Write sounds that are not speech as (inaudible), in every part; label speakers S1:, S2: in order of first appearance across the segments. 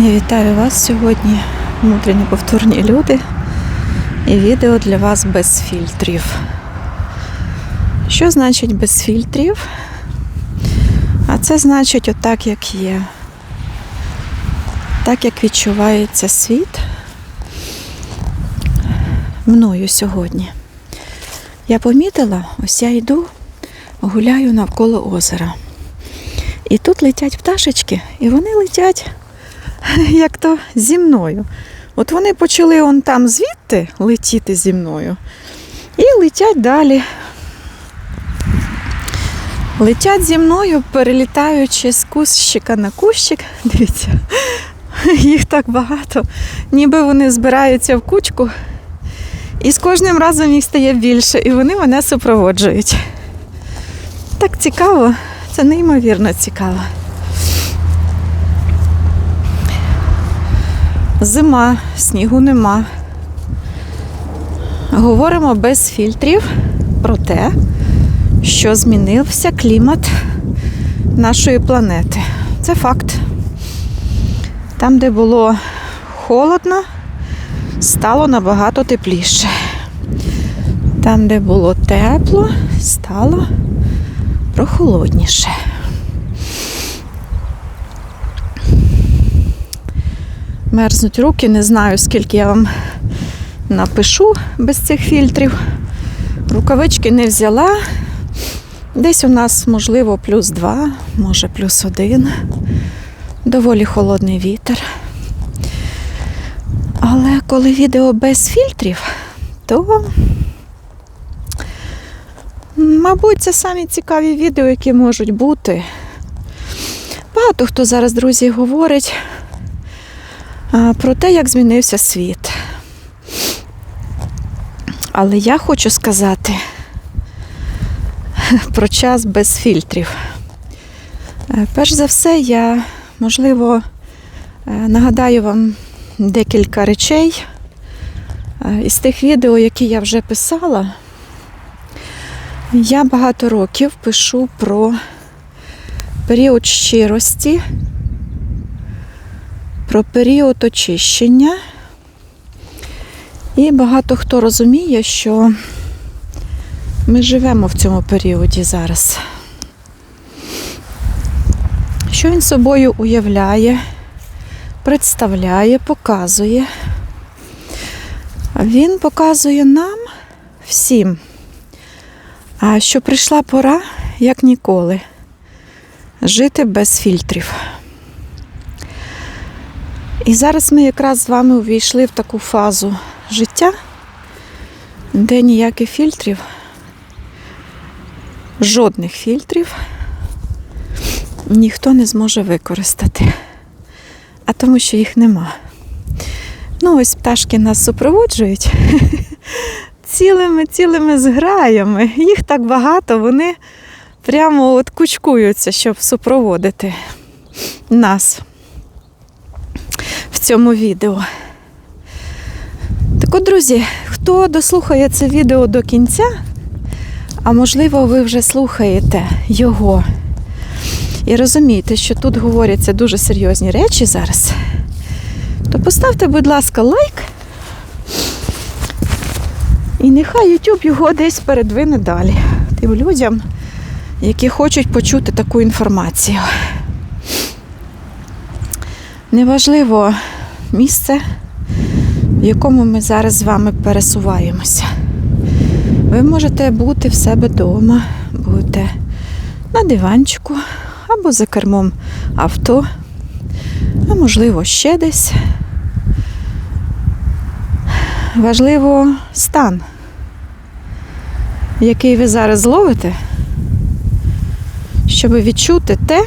S1: Я вітаю вас сьогодні, внутрішні повторні люди, і відео для вас без фільтрів. Що значить без фільтрів? А це значить отак, як є. Так, як відчувається світ мною сьогодні. Я помітила, ось я йду, гуляю навколо озера. І тут летять пташечки, і вони летять (laughs) як то зі мною. От вони почали он там звідти летіти зі мною і летять далі. Летять зі мною, перелітаючи з кущика на кущик. (laughs) Дивіться, їх так багато, ніби вони збираються в кучку. І з кожним разом їх стає більше, і вони мене супроводжують. Так цікаво, це неймовірно цікаво. Зима, снігу нема. Говоримо без фільтрів про те, що змінився клімат нашої планети. Це факт. Там, де було холодно, стало набагато тепліше. Там, де було тепло, стало прохолодніше. Мерзнуть руки, не знаю, скільки я вам напишу без цих фільтрів. Рукавички не взяла. Десь у нас, можливо, плюс два, може плюс один. Доволі холодний вітер. Але коли відео без фільтрів, то, мабуть, це самі цікаві відео, які можуть бути. Багато хто зараз, друзі, говорить про те, як змінився світ. Але я хочу сказати (laughs) про час без фільтрів. Е, Перш за все, я, можливо, е, нагадаю вам декілька речей е, із тих відео, які я вже писала. Я багато років пишу про період щирості, про період очищення. І багато хто розуміє, що ми живемо в цьому періоді зараз. Що він собою уявляє, представляє, показує. Він показує нам всім, що прийшла пора, як ніколи, жити без фільтрів. І зараз ми якраз з вами увійшли в таку фазу життя, де ніяких фільтрів, жодних фільтрів ніхто не зможе використати, а тому що їх нема. Ну, ось пташки нас супроводжують (laughs) цілими цілими зграями. Їх так багато, вони прямо от кучкуються, щоб супроводити нас в цьому відео. Так от, друзі, хто дослухає це відео до кінця, а можливо, ви вже слухаєте його і розумієте, що тут говоряться дуже серйозні речі зараз, то поставте, будь ласка, лайк. І нехай YouTube його десь передвине далі тим людям, які хочуть почути таку інформацію. Неважливо місце, в якому ми зараз з вами пересуваємося. Ви можете бути в себе вдома, бути на диванчику або за кермом авто, а можливо ще десь. Важливо стан, який ви зараз зловите, щоб відчути те,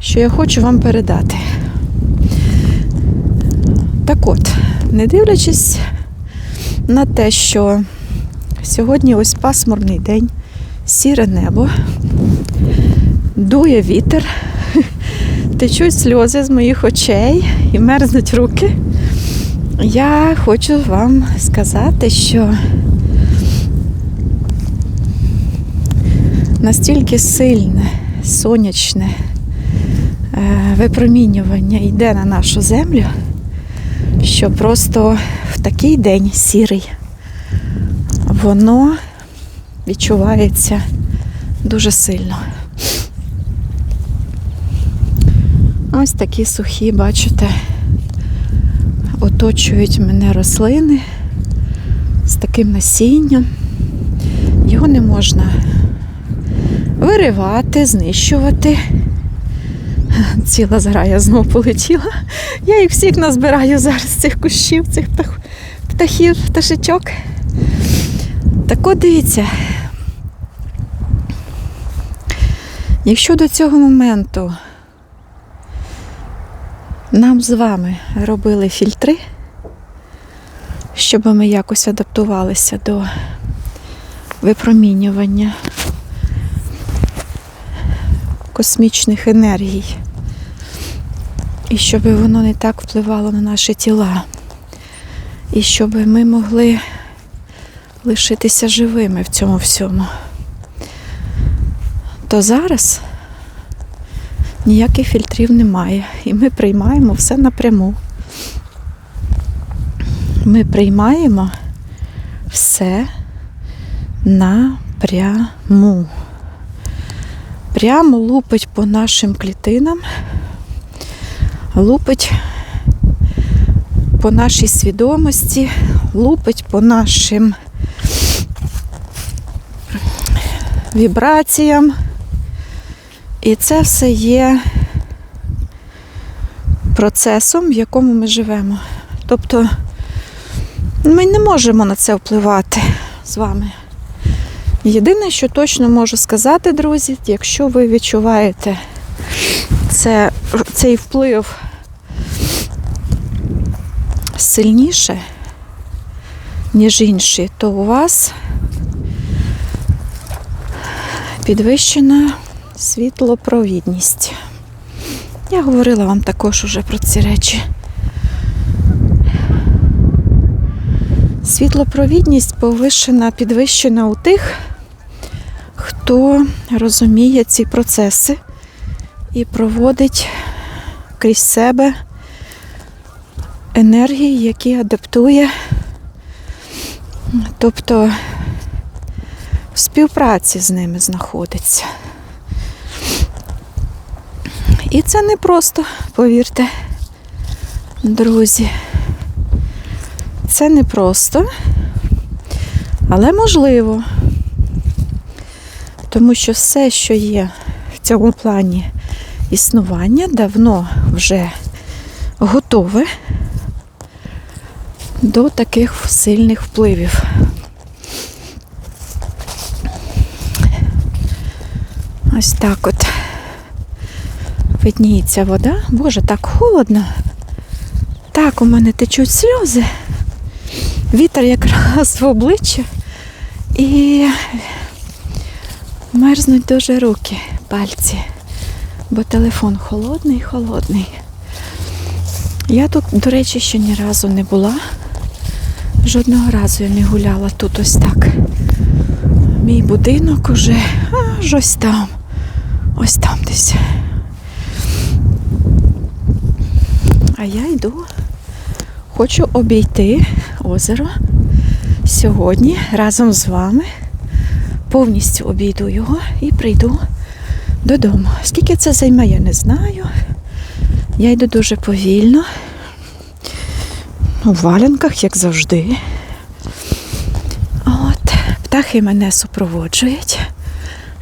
S1: що я хочу вам передати. Так от, не дивлячись на те, що сьогодні ось пасмурний день, сіре небо, дує вітер, (laughs) течуть сльози з моїх очей і мерзнуть руки. Я хочу вам сказати, що настільки сильне, сонячне е, випромінювання йде на нашу землю, що просто в такий день сірий воно відчувається дуже сильно. Ось такі сухі, бачите, оточують мене рослини з таким насінням. Його не можна виривати, знищувати. (laughs) Ціла зграя знову полетіла. Я їх всіх назбираю зараз цих кущів, цих птах- птахів, пташечок. Так от дивіться. Якщо до цього моменту нам з вами робили фільтри, щоб ми якось адаптувалися до випромінювання космічних енергій, і щоб воно не так впливало на наші тіла, і щоб ми могли лишитися живими в цьому всьому, то зараз ніяких фільтрів немає. І ми приймаємо все напряму. Ми приймаємо все напряму. Прямо лупить по нашим клітинам, лупить по нашій свідомості, лупить по нашим вібраціям. І це все є процесом, в якому ми живемо. Тобто ми не можемо на це впливати з вами. Єдине, що точно можу сказати, друзі, якщо ви відчуваєте це, цей вплив сильніше, ніж інші, то у вас підвищена світлопровідність. Я говорила вам також уже про ці речі. Світлопровідність повишена, підвищена у тих, хто розуміє ці процеси і проводить крізь себе енергії, які адаптує, тобто в співпраці з ними знаходиться. І це не просто, повірте, друзі. Це не просто, але можливо. Тому що все, що є в цьому плані існування, давно вже готове до таких сильних впливів. Ось так от видніється вода. Боже, так холодно. Так у мене течуть сльози. Вітер якраз в обличчя і мерзнуть дуже руки, пальці, бо телефон холодний, холодний. Я тут, до речі, ще ні разу не була. Жодного разу я не гуляла тут ось так. Мій будинок уже аж ось там. Ось там десь. А я йду, хочу обійти озеро сьогодні разом з вами. Повністю обійду його і прийду додому. Скільки це займе, я не знаю. Я йду дуже повільно. У валянках, як завжди. От, птахи мене супроводжують,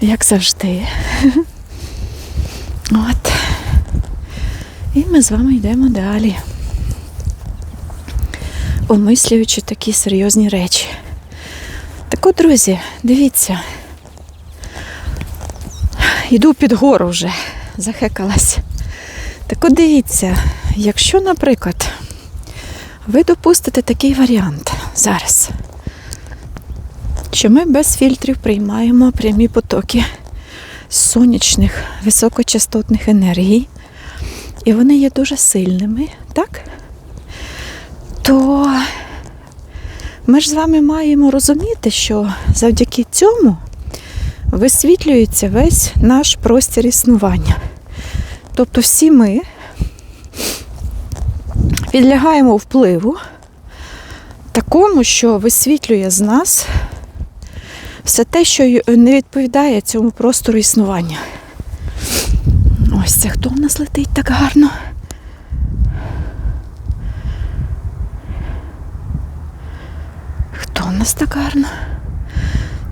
S1: як завжди. От. І ми з вами йдемо далі. Умислюючи такі серйозні речі. Так от, друзі, дивіться. Йду під гору вже, захекалась. Так от дивіться, якщо, наприклад, ви допустите такий варіант зараз, що ми без фільтрів приймаємо прямі потоки сонячних високочастотних енергій, і вони є дуже сильними, так? То ми ж з вами маємо розуміти, що завдяки цьому висвітлюється весь наш простір існування. Тобто всі ми підлягаємо впливу такому, що висвітлює з нас все те, що не відповідає цьому простору існування. Ось це хто в нас летить так гарно. В нас так гарно?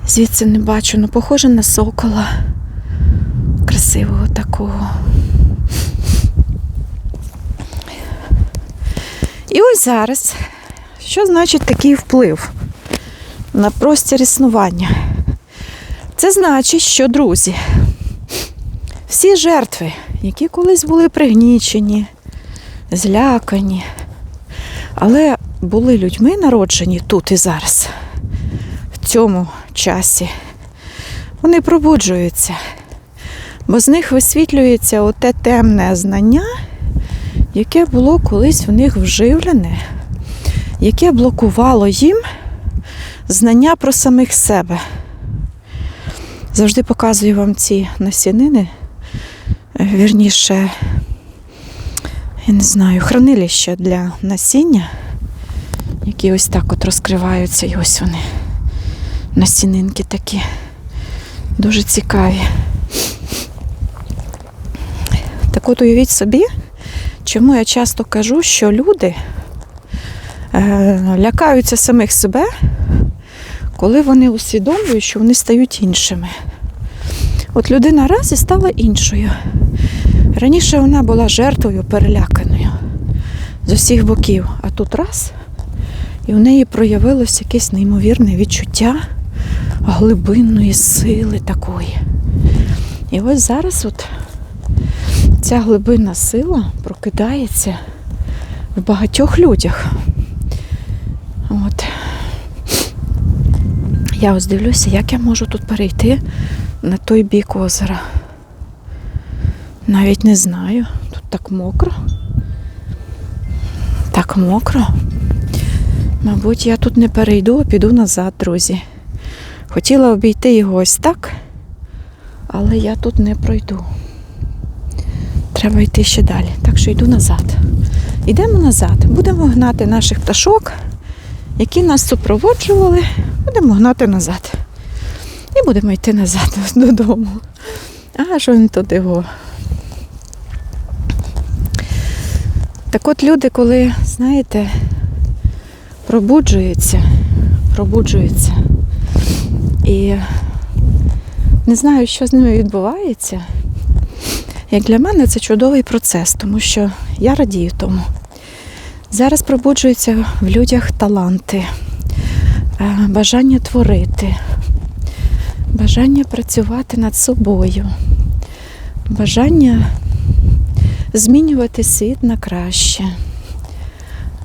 S1: Звідси не бачу, ну похоже на сокола. Красивого такого. І ось зараз, що значить такий вплив на простір існування? Це значить, що друзі, всі жертви, які колись були пригнічені, злякані, але були людьми народжені тут і зараз, в цьому часі, вони пробуджуються, бо з них висвітлюється оте темне знання, яке було колись в них вживлене, яке блокувало їм знання про самих себе. Завжди показую вам ці насінини, вірніше, я не знаю, хранилища для насіння, які ось так от розкриваються, і ось вони. Насінинки такі. Дуже цікаві. Так от уявіть собі, чому я часто кажу, що люди е, лякаються самих себе, коли вони усвідомлюють, що вони стають іншими. От людина раз і стала іншою. Раніше вона була жертвою переляканою з усіх боків, а тут раз, і в неї проявилось якесь неймовірне відчуття глибинної сили такої. І ось зараз от ця глибинна сила прокидається в багатьох людях. От. Я ось дивлюся, як я можу тут перейти на той бік озера. Навіть не знаю. Тут так мокро. Так мокро. Мабуть, я тут не перейду, а піду назад, друзі. Хотіла обійти його ось так, але я тут не пройду. Треба йти ще далі. Так що йду назад. Йдемо назад. Будемо гнати наших пташок, які нас супроводжували. Будемо гнати назад. І будемо йти назад (laughs) додому. Аж він туди. Го. Так от люди, коли, знаєте, пробуджуються, пробуджуються. І не знаю, що з ними відбувається. Як для мене це чудовий процес, тому що я радію тому. Зараз пробуджуються в людях таланти, е, бажання творити, бажання працювати над собою, бажання змінювати світ на краще,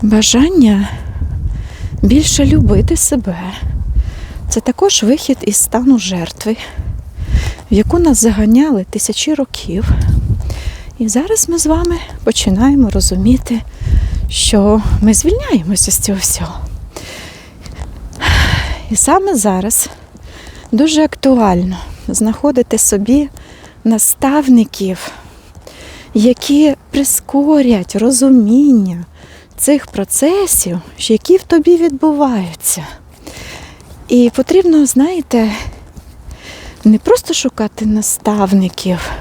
S1: бажання більше любити себе. Це також вихід із стану жертви, в яку нас заганяли тисячі років. І зараз ми з вами починаємо розуміти, що ми звільняємося з цього всього. І саме зараз дуже актуально знаходити собі наставників, які прискорять розуміння цих процесів, які в тобі відбуваються. І потрібно, знаєте, не просто шукати наставників,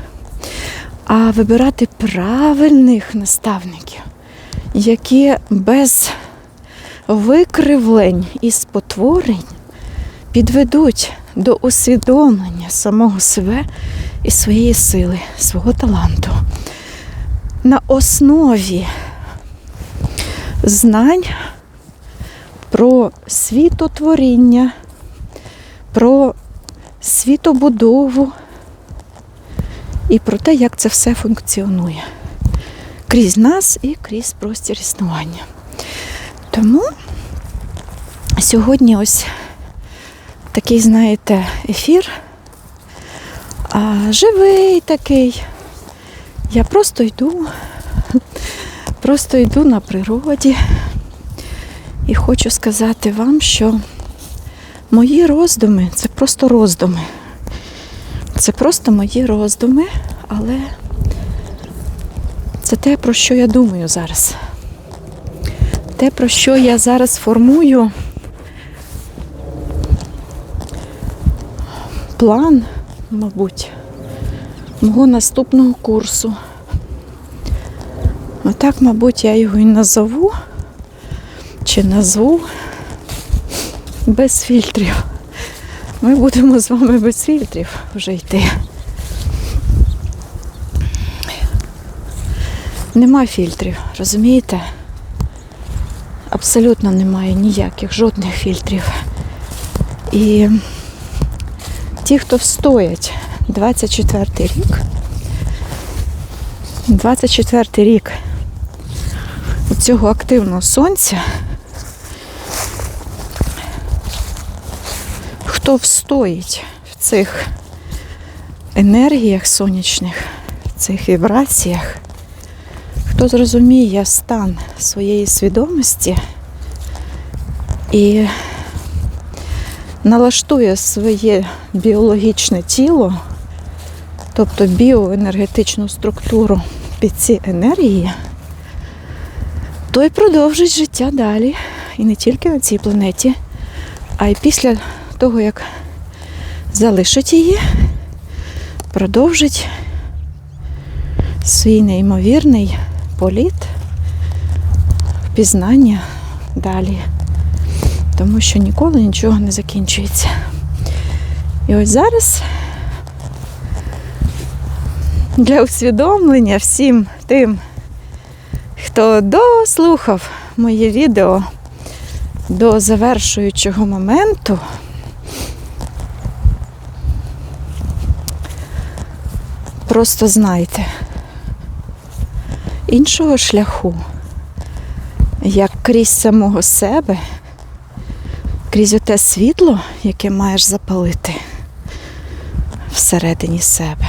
S1: а вибирати правильних наставників, які без викривлень і спотворень підведуть до усвідомлення самого себе і своєї сили, свого таланту. На основі знань про світотворіння, про світобудову і про те, як це все функціонує крізь нас і крізь простір існування. Тому сьогодні ось такий, знаєте, ефір. А, живий такий. Я просто йду, просто йду на природі. І хочу сказати вам, що мої роздуми це просто роздуми. Це просто мої роздуми, але Це те, про що я думаю зараз. Те, про що я зараз формую план, мабуть, мого наступного курсу. Отак, мабуть, я його і назову, чи назву без фільтрів. Ми будемо з вами без фільтрів вже йти. Нема фільтрів, розумієте? Абсолютно немає ніяких, жодних фільтрів. І ті, хто встоять 24 рік, 24 рік цього активного сонця, хто встоїть в цих енергіях сонячних, в цих вібраціях, хто зрозуміє стан своєї свідомості і налаштує своє біологічне тіло, тобто біоенергетичну структуру під ці енергії, той продовжить життя далі. І не тільки на цій планеті, а й після того, як залишить її, продовжить свій неймовірний політ, впізнання далі. Тому що ніколи нічого не закінчується. І ось зараз для усвідомлення всім тим, хто дослухав моє відео до завершуючого моменту, просто знайте, іншого шляху, як крізь самого себе, крізь оте світло, яке маєш запалити всередині себе,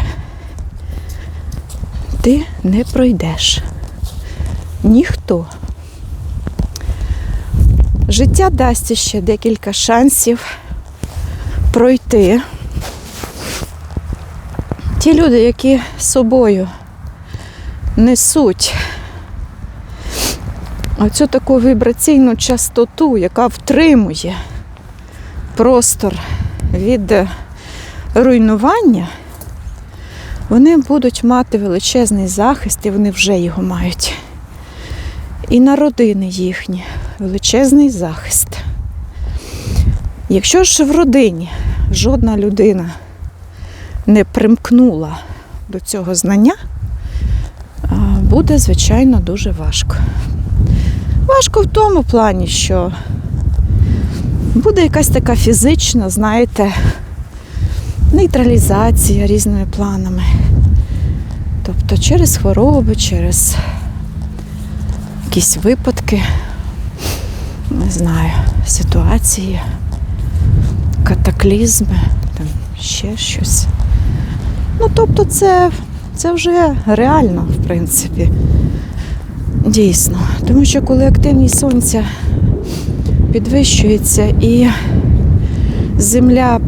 S1: ти не пройдеш. Ніхто. Життя дасть ще декілька шансів пройти. Ті люди, які з собою несуть оцю таку вібраційну частоту, яка втримує простор від руйнування, вони будуть мати величезний захист, і вони вже його мають. І на родини їхні величезний захист. Якщо ж в родині жодна людина не примкнула до цього знання, буде, звичайно, дуже важко. Важко в тому плані, що буде якась така фізична, знаєте, нейтралізація різними планами. Тобто через хвороби, через якісь випадки, не знаю, ситуації, катаклізми, там ще щось. Ну, тобто, це, це вже реально, в принципі. Дійсно. Тому що коли активність сонця підвищується і земля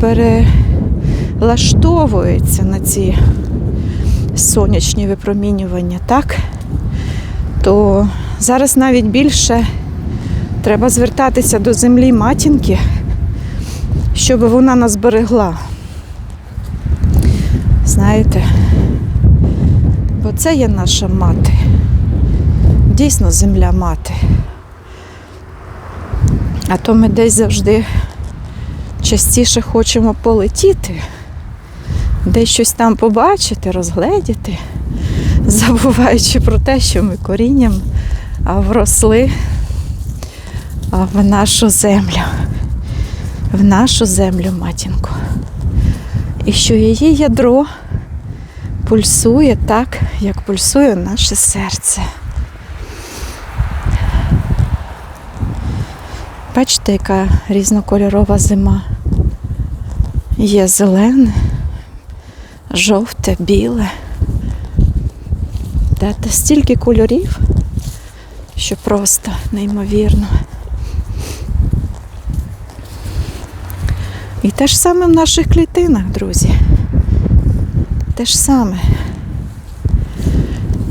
S1: перелаштовується на ці сонячні випромінювання, так, то зараз навіть більше треба звертатися до землі матінки, щоб вона нас берегла. Знаєте, бо це є наша мати. Дійсно земля мати. А то ми десь завжди частіше хочемо полетіти, десь щось там побачити, розгледіти, забуваючи про те, що ми корінням вросли в нашу землю, в нашу землю матінку. І що її ядро пульсує так, як пульсує наше серце. Бачите, яка різнокольорова зима. Є зелене, жовте, біле. Та, стільки кольорів, що просто неймовірно. І те ж саме в наших клітинах, друзі. Те ж саме.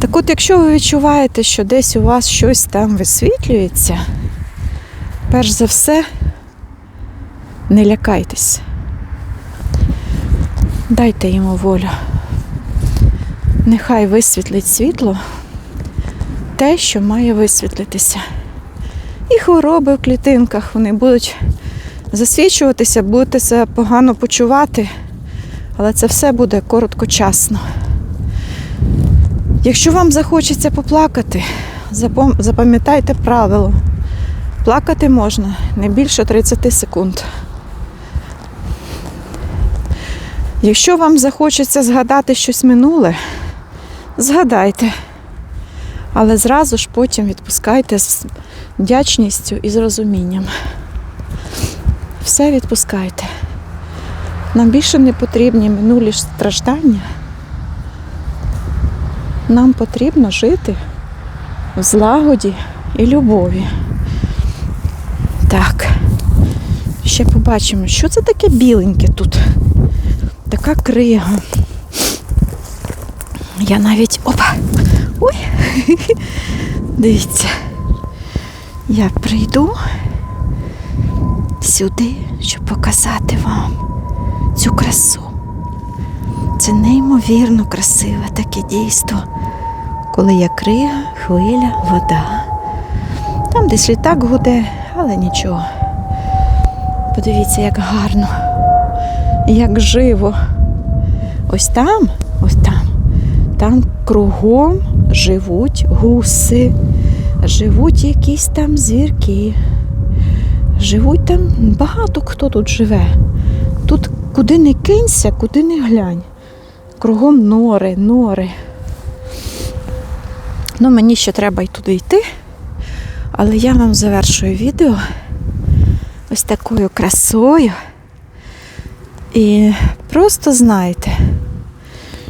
S1: Так от, якщо ви відчуваєте, що десь у вас щось там висвітлюється, перш за все, не лякайтесь. Дайте йому волю. Нехай висвітлить світло те, що має висвітлитися. І хвороби в клітинках вони будуть засвічуватися, будете себе погано почувати, але це все буде короткочасно. Якщо вам захочеться поплакати, запам'ятайте правило. Плакати можна не більше 30 секунд. Якщо вам захочеться згадати щось минуле, згадайте. Але зразу ж потім відпускайте з вдячністю і з розумінням. Все відпускайте. Нам більше не потрібні минулі страждання. Нам потрібно жити в злагоді і любові. Так. Ще побачимо, що це таке біленьке тут. Така крига. Я навіть. Опа! Ой! (laughs) Дивіться. Я прийду сюди, щоб показати вам цю красу. Це неймовірно красиве таке дійство, коли є крига, хвиля, вода. Там десь літак гуде, але нічого. Подивіться, як гарно, як живо. Ось там, ось там, там кругом живуть гуси, живуть якісь там звірки. Живуть там багато хто тут живе. Тут куди не кинься, куди не глянь. Кругом нори, нори. Ну, мені ще треба й туди йти. Але я вам завершую відео ось такою красою. І просто знайте,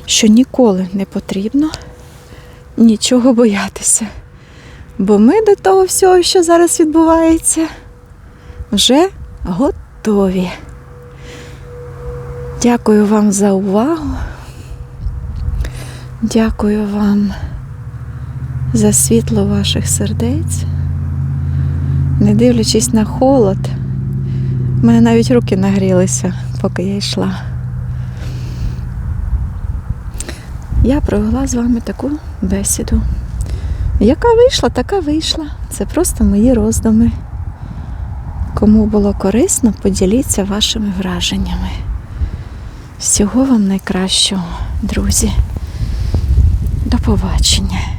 S1: що ніколи не потрібно нічого боятися. Бо ми до того всього, що зараз відбувається, вже готові. Дякую вам за увагу. Дякую вам за світло ваших сердець. Не дивлячись на холод, в мене навіть руки нагрілися, поки я йшла. Я провела з вами таку бесіду. Яка вийшла, така вийшла. Це просто мої роздуми. Кому було корисно, поділіться вашими враженнями. Всього вам найкращого, друзі. До побачення.